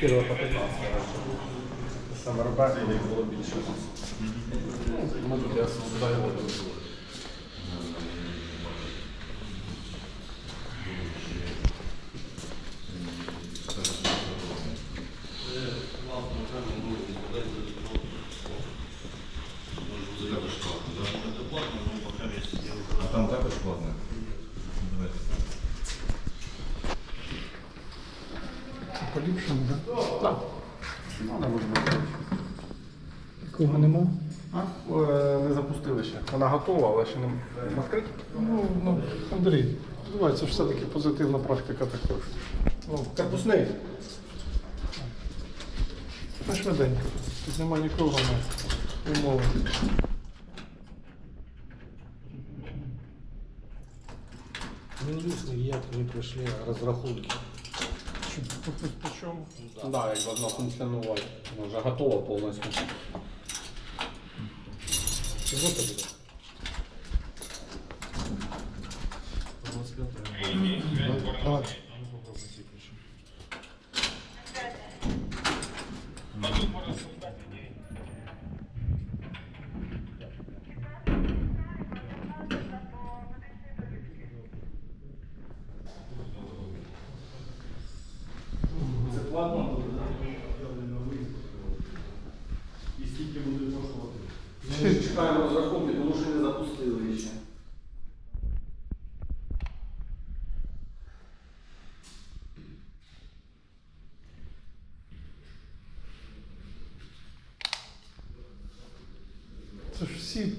1 по 15 раніше був. Саме робити, їх було більше. Ну, тут я сюди його довезу. А там також платне? Поліпшено, так? Так. Ну, не можна бути. Кого нема? А? Е, Не запустили ще. Вона готова, але ще не відкрита. Ну, ну, Андрій, давай, це ж все-таки позитивна практика також. Ну, корпусний. Та швиденько. Тут нема нікого на умови. Мін'юс ніяк не прийшли розрахунки. Чи да. да, як должна функціонувати. Вона вже готова повністю. Чого це буде? Давай. Ми чекаємо розрахунки, тому що не запустили ще. Це ж всі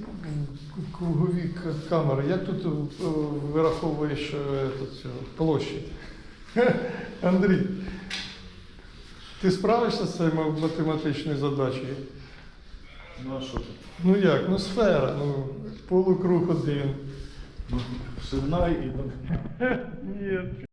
кругові камери. Як тут е, вираховуєш е, площадь? Андрій, ти справишся з цією математичною задачею? Ну а що тут? Ну як? Ну сфера, ну полукруг один. Ну, Сигнал і Ні.